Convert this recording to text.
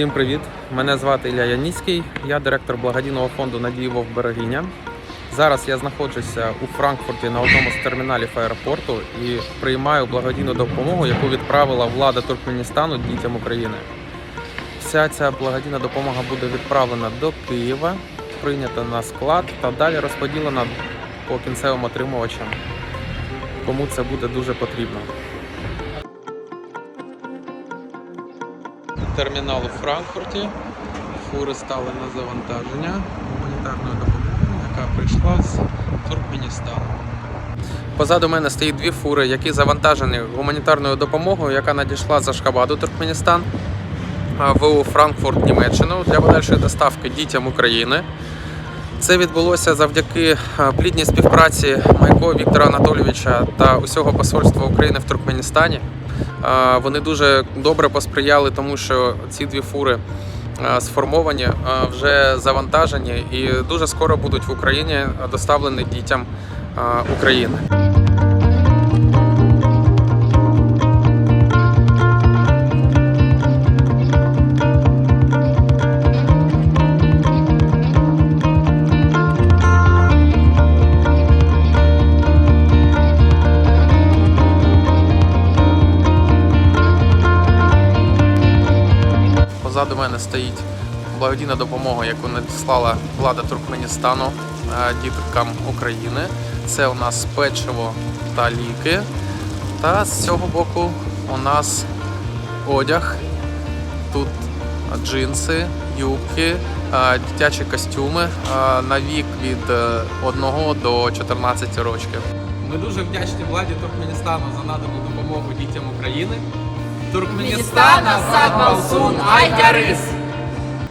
Всім привіт! Мене звати Ілля Яніцький, я директор благодійного фонду Надії Берегиня. Зараз я знаходжуся у Франкфурті на одному з терміналів аеропорту і приймаю благодійну допомогу, яку відправила влада Туркменістану дітям України. Вся ця благодійна допомога буде відправлена до Києва, прийнята на склад та далі розподілена по кінцевим отримувачам, кому це буде дуже потрібно. Термінал у Франкфурті. Фури стали на завантаження гуманітарною допомогою, яка прийшла з Туркменістану. Позаду мене стоїть дві фури, які завантажені гуманітарною допомогою, яка надійшла з Ашхабаду, Туркменістан, в Франкфурт, Німеччину для подальшої доставки дітям України. Це відбулося завдяки е, плідній співпраці Майко Віктора Анатолійовича та усього посольства України в Туркменістані. Е, Вони дуже добре посприяли тому, що ці дві фури е, сформовані, вже завантажені і дуже скоро будуть в Україні доставлені дітям України. Позаду мене стоїть благодійна допомога, яку надіслала влада Туркменістану е, діткам України. Це у нас печиво та ліки. Та з цього боку у нас одяг. Тут джинси, юбки, е, дитячі костюми е, на вік від 1 до 14 років. Ми дуже вдячні владі Туркменістану за надану допомогу дітям України. Turkmenistana Sakbalsun Aytaris.